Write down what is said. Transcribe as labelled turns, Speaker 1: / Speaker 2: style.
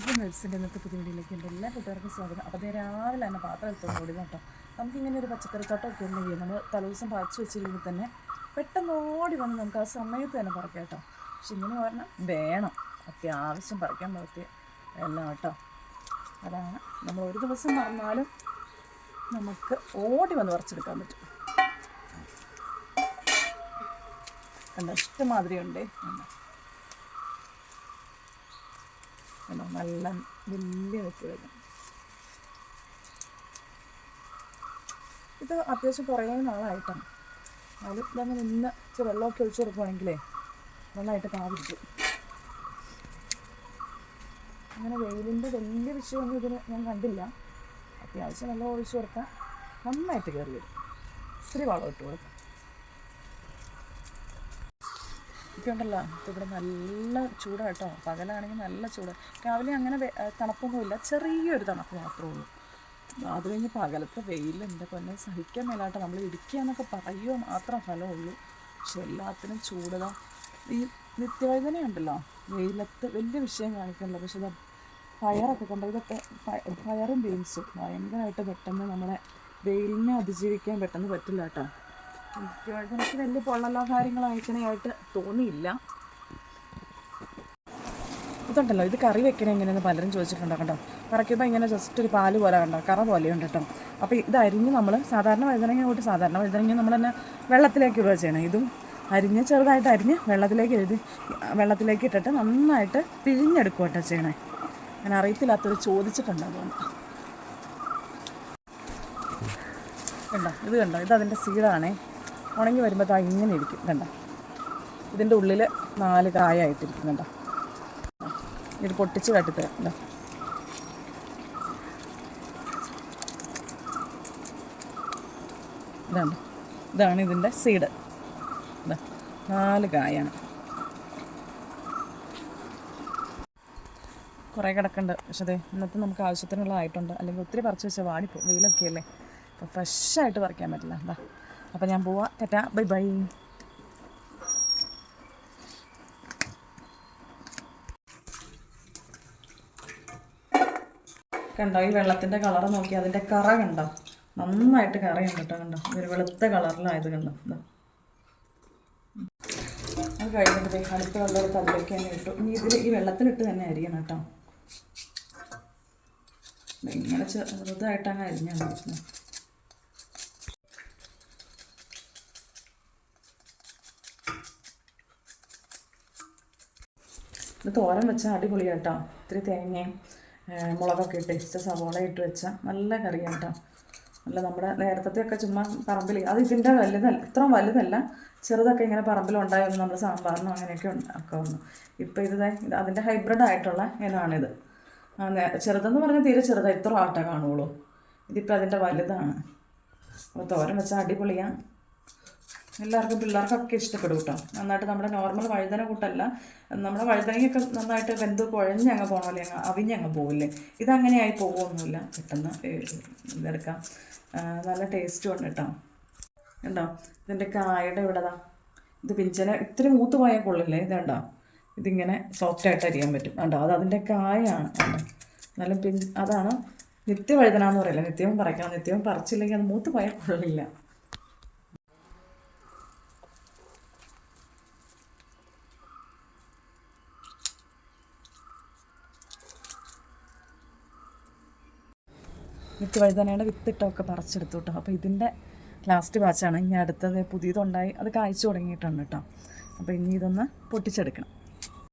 Speaker 1: ഇപ്പോൾ നഴ്സിന്റെ ഇന്നത്തെ പുതിയ വീഡിയോയിലേക്ക് ഉണ്ട്. എല്ലാ കൂട്ടുകാർക്കും സ്വാഗതം. അപ്പോൾ അതേ രാവിലെ തന്നെ പാത്രം എടുത്തോണ്ട് ഓടി കേട്ടോ നമുക്കിങ്ങനെ ഒരു പച്ചക്കറി തോട്ടമൊക്കെ ഉണ്ടെങ്കിൽ നമ്മൾ തലേദിവസം പാച്ച് വെച്ചില്ലെങ്കിൽ തന്നെ പെട്ടെന്ന് ഓടി വന്ന് നമുക്ക് ആ സമയത്ത് തന്നെ പറിക്കാം കേട്ടോ പക്ഷെ ഇങ്ങനെ പറഞ്ഞാൽ വേണം. അത്യാവശ്യം പറിക്കാൻ പറ്റിയ എല്ലാം കേട്ടോ അതാണ് നമ്മൾ ഒരു ദിവസം മറന്നാലും നമുക്ക് ഓടി വന്ന് പറിച്ചെടുക്കാൻ പറ്റും. കണ്ടോ? ഇഷ്ടമാതിരി ഉണ്ടേ കണ്ടോ കണ്ടോ നല്ല വലിയ വെച്ച് വരും. ഇത് അത്യാവശ്യം കുറേ നാളായിട്ടാണ്. അത് ഇതങ്ങ് നിന്ന് ഇച്ചിരി വെള്ളമൊക്കെ ഒഴിച്ചു കൊടുക്കുവാണെങ്കിലേ നന്നായിട്ട് കാവിരിക്കും അങ്ങനെ വെയിലിന്റെ വലിയ വിഷയമൊന്നും ഇതിന് ഞാൻ കണ്ടില്ല. അത്യാവശ്യം നല്ല ഒഴിച്ചു കൊടുത്താൽ നന്നായിട്ട് കയറി വരും. ഇത്തിരി വളം ഇട്ട് കൊടുക്കാം. ഇതുണ്ടല്ലോ. ഇവിടെ നല്ല ചൂടാണ് കേട്ടോ. പകലാണെങ്കിൽ നല്ല ചൂട്. രാവിലെ അങ്ങനെ തണുപ്പൊന്നുമില്ല. ചെറിയൊരു തണുപ്പ് മാത്രമേ ഉള്ളൂ. അത് കഴിഞ്ഞ് പകലത്തെ വെയിൽ എന്റെ എന്നെ സഹിക്കാൻ മേലാട്ടോ. നമ്മൾ ഇടിക്കുക എന്നൊക്കെ പറയുക മാത്രം ഫലമുള്ളൂ. പക്ഷെ എല്ലാത്തിനും ചൂടുക ഈ നിത്യവേദന ഉണ്ടല്ലോ വെയിലത്ത് വലിയ വിഷയം കാണിക്കണില്ല. പക്ഷെ ഇത് പയറൊക്കെ കണ്ടോ? ഇതൊക്കെ പയറും ബീൻസും. ഭയങ്കരമായിട്ട് പെട്ടെന്ന് നമ്മളെ വെയിലിനെ അതിജീവിക്കാൻ പെട്ടെന്ന് പറ്റില്ല കേട്ടോ. നിത്യവൈദ്യനക്ക് വലിയ പൊള്ളലോ കാര്യങ്ങളോ അയക്കണയായിട്ട് തോന്നിയില്ല. ഇതുണ്ടല്ലോ ഇത് കറി വെക്കണേ എങ്ങനെയെന്ന് പലരും ചോദിച്ചിട്ടുണ്ട് കണ്ടോ കറക്കുമ്പോൾ ഇങ്ങനെ ജസ്റ്റ് ഒരു പാൽ പോലെ കണ്ടോ കറ പോലെയുണ്ട് കേട്ടോ. അപ്പോൾ ഇത് അരിഞ്ഞ് നമ്മൾ സാധാരണ വഴുതനങ്ങ കൂട്ടി സാധാരണ വഴുതനങ്ങ നമ്മൾ തന്നെ വെള്ളത്തിലേക്ക് ഇടുക ചെയ്യണം. ഇതും അരിഞ്ഞ് ചെറുതായിട്ട് അരിഞ്ഞ് വെള്ളത്തിലേക്ക് എഴുതി വെള്ളത്തിലേക്ക് ഇട്ടിട്ട് നന്നായിട്ട് പിഴിഞ്ഞെടുക്കുക കേട്ടോ ചെയ്യണേ. ഞാൻ അറിയത്തില്ലാത്തൊരു ചോദിച്ചിട്ടുണ്ട് അതുകൊണ്ട്. കണ്ടോ ഇത് കണ്ടോ ഇത് അതിന്റെ സീഡാണേ ഉണങ്ങി വരുമ്പോൾ അത് ഇങ്ങനെ ഇരിക്കും. കണ്ട? ഇതിന്റെ ഉള്ളിൽ നാല് കായായിട്ടിരിക്കും കണ്ടോ ഇത് പൊട്ടിച്ച് കാട്ടിത്തരാം. കണ്ടോ? ഇതാണ്. ഇതാണ് ഇതിന്റെ സീഡ്. നാല് കായാണ്. കുറേ കിടക്കുന്നുണ്ട് പക്ഷേ അതെ ഇന്നത്തെ നമുക്ക് ആവശ്യത്തിനുള്ളതായിട്ടുണ്ട് അല്ലെങ്കിൽ ഒത്തിരി പറിച്ച് വെച്ചാൽ വാടിപ്പോ വെയിലൊക്കെ അല്ലേ അപ്പോൾ ഫ്രഷായിട്ട് പറിക്കാൻ പറ്റില്ല. എന്താ അപ്പോൾ ഞാൻ പോവാം. ടാറ്റാ. Bye bye. കണ്ടോ ഈ വെള്ളത്തിന്റെ കളർ നോക്കി അതിന്റെ കറ കണ്ടോ? നന്നായിട്ട് കറയുണ്ട് കേട്ടോ കണ്ടോ? ഇതൊരു വെളുത്ത കളറിലായത് കണ്ടോ? അത് കഴിഞ്ഞിട്ട് അടുത്ത വെള്ളം അതിലേക്ക് തന്നെ ഇട്ടു. ഇനി ഇതിൽ ഈ വെള്ളത്തിലിട്ട് തന്നെ അരിയണം കേട്ടോ. ഇങ്ങനെ ചെറുതായിട്ട് അരിഞ്ഞാൽ ഇത് തോരൻ വെച്ചാൽ അടിപൊളിയാണ് കേട്ടോ ഇത്തിരി തേങ്ങയും മുളകൊക്കെ ഇട്ട് ഇച്ചിരി സവോള ഇട്ട് വെച്ചാൽ നല്ല കറിയാണ് കേട്ടോ നല്ല നമ്മുടെ നേരത്തെ ഒക്കെ ചുമ്മാ പറമ്പിൽ അത് ഇതിന്റെ വലുതല്ല ഇത്ര വലുതല്ല ചെറുതൊക്കെ ഇങ്ങനെ പറമ്പിലുണ്ടായിരുന്നു നമ്മൾ സാമ്പാറിനും അങ്ങനെയൊക്കെ ഉണ്ടാക്കാവുന്നു. ഇപ്പോൾ ഇത് അതിന്റെ ഹൈബ്രിഡ് ആയിട്ടുള്ള നേ- ചെറുതെന്ന് പറഞ്ഞാൽ തീരെ ചെറുതാണ് ഇത്ര ആട്ടെ കാണുള്ളൂ. ഇതിപ്പോൾ അതിന്റെ വലുതാണ്. അപ്പോൾ തോരൻ വെച്ചാൽ അടിപൊളിയാണ് എല്ലാവർക്കും പിള്ളേർക്കൊക്കെ ഇഷ്ടപ്പെടും കേട്ടോ. നന്നായിട്ട് നമ്മുടെ നോർമൽ വഴുതന കൂട്ടല്ല. നമ്മുടെ വഴുതനയൊക്കെ നന്നായിട്ട് വെന്ത് പോകണമല്ലേ അങ്ങ് അവിഞ്ഞങ്ങ് പോകില്ലേ ഇതങ്ങനെയായി പോകുമൊന്നുമില്ല പെട്ടെന്ന് ഇതെടുക്കാം. നല്ല ടേസ്റ്റും ഉണ്ട് കേട്ടോ. ഉണ്ടോ ഇതിന്റെ കായയുടെ ഇവിടെതാ ഇത് പിഞ്ചന ഇത്തിരി മൂത്ത് പോയാൽ കൊള്ളില്ലേ? ഇതുണ്ടോ? ഇതിങ്ങനെ സോഫ്റ്റായിട്ട് അരിയാൻ പറ്റും. കണ്ടോ? അത് അതിന്റെ കായാണ് കണ്ടോ? നല്ല പിഞ്ച് അതാണ് നിത്യവഴുതന എന്ന് പറയില്ല? നിത്യവും പറിക്കണം നിത്യവും പറിച്ചില്ലെങ്കിൽ അത് മൂത്ത് പോയാൽ കൊള്ളില്ല. നിത്യവഴുതനയുടെ വിത്തിട്ടൊക്കെ പറിച്ചെടുത്തു കേട്ടോ. അപ്പോൾ ഇതിന്റെ ലാസ്റ്റ് ബാച്ചാണ് ഇനി അടുത്തത് പുതിയതുണ്ടായി. അത് കായ്ച്ചു തുടങ്ങിയിട്ടുണ്ട് കേട്ടോ. അപ്പോൾ ഇനി ഇതൊന്ന് പൊട്ടിച്ചെടുക്കണം.